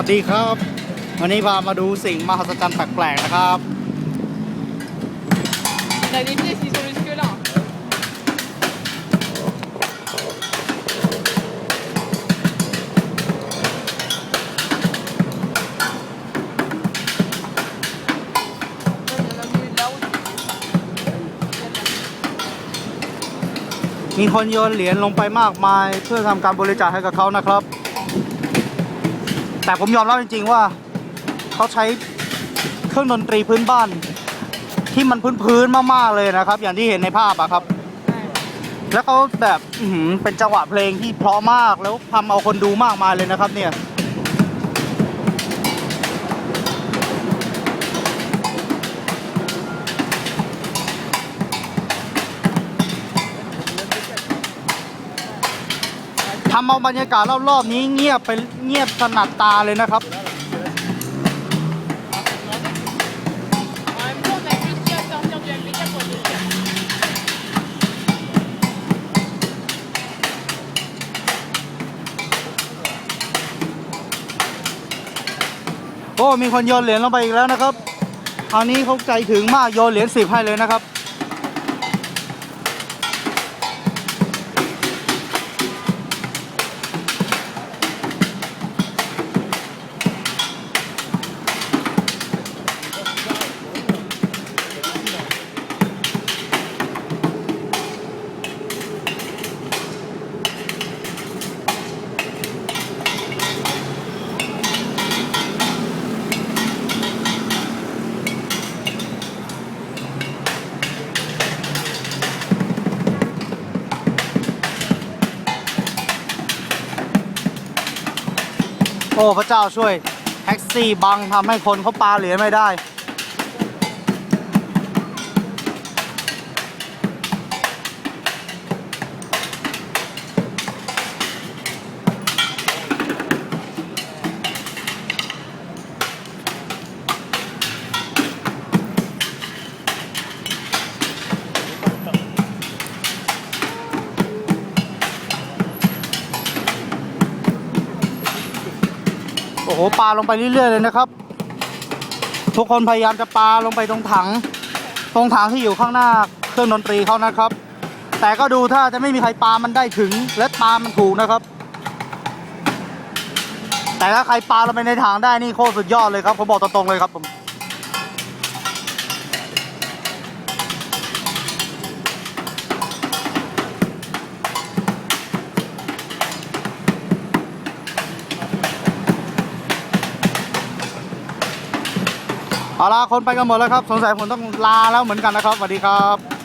วัสดีครับ วันนี้พามาดูสิ่งมหัศจรรย์แปลกๆนะครับ On a des pièces qui sont jusque-là. Il y en a au milieu de la route. มีคนโยนเหรียญลงไปมากมาย เพื่อทำการบริจาคให้กับเขานะครับ แต่ผมยอมรับจริง ๆ ว่าเขาใช้เครื่องดนตรีพื้นบ้าน ที่มันพื้นๆมากๆเลยนะครับ อย่างที่เห็นในภาพอะครับ แล้วเขาแบบเป็นจังหวะเพลงที่เพราะมากแล้วทำเอาคนดูมากมายเลยนะครับเนี่ย ทำเอาบรรยากาศรอบๆนี้เงียบไปเงียบสนัดตาเลยนะครับ โอ้มีคนโยนเหรียญลงไปอีกแล้วนะครับ อันนี้เขาใจถึงมากโยนเหรียญสิบให้เลยนะครับ โอ้พระเจ้าช่วยแท็กซี่บังทำให้คนเขาปาเหรียญไม่ได้ โอ้โหปลาลงไปเรื่อยๆเลยนะครับ ทุกคนพยายามจะปลาลงไปตรงถัง ตรงถังที่อยู่ข้างหน้าเครื่องดนตรีเขานะครับ แต่ก็ดูถ้าจะไม่มีใครปลามันได้ถึง และปลามันถูกนะครับ แต่ถ้าใครปลาลงไปในถังได้นี่โคตรสุดยอดเลยครับผมบอกตรงๆเลยครับผม เอาละคนไปกันหมดแล้วครับ สงสัยผมต้องลาแล้วเหมือนกันนะครับสวัสดีครับ